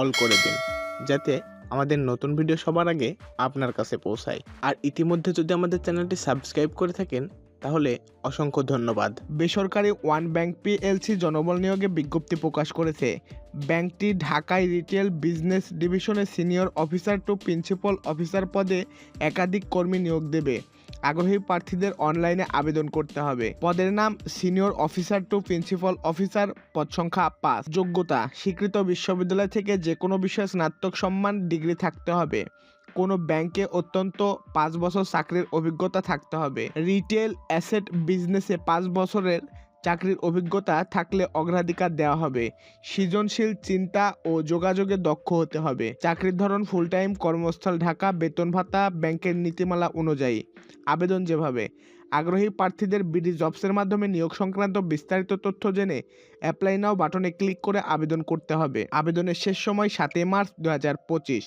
All করে দিন, যাতে আমাদের নতুন ভিডিও সবার আগে আপনার কাছে পৌঁছায়। আর ইতিমধ্যে যদি আমাদের চ্যানেলটি সাবস্ক্রাইব করে থাকেন, তাহলে অসংখ্য ধন্যবাদ। বেসরকারি ওয়ান ব্যাংক পিএলসি জনবল নিয়োগে বিজ্ঞপ্তি প্রকাশ করেছে, ব্যাংকটি ঢাকায় রিটেল বিজনেস ডিভিশনে senior officer to principal officer পদে একাধিক কর্মী নিয়োগ দেবে। আগ্রহী প্রার্থীদের অনলাইনে আবেদন করতে হবে। পদের নাম senior officer to principal officer পদ সংখ্যা পাঁচ। যোগ্যতা, স্বীকৃত বিশ্ববিদ্যালয় থেকে যে কোনো বিষয়ে স্নাতক সম্মান ডিগ্রি থাকতে হবে। কোনো ব্যাংকে অত্যন্ত পাঁচ বছর চাকরির অভিজ্ঞতা থাকতে হবে। রিটেল অ্যাসেট বিজনেসে পাঁচ বছরের চাকরির অভিজ্ঞতা থাকলে অগ্রাধিকার দেওয়া হবে। সৃজনশীল চিন্তা ও যোগাযোগে দক্ষ হতে হবে। চাকরির ধরন ফুল টাইম কর্মস্থল ঢাকা, বেতন ভাতা, ব্যাংকের নীতিমালা অনুযায়ী। আবেদন যেভাবে। আগ্রহী প্রার্থীদের বিডি জবসের মাধ্যমে নিয়োগ সংক্রান্ত বিস্তারিত তথ্য জেনে অ্যাপ্লাই নাও বাটনে ক্লিক করে আবেদন করতে হবে। আবেদনের শেষ সময় সাতই মার্চ দু হাজার পঁচিশ।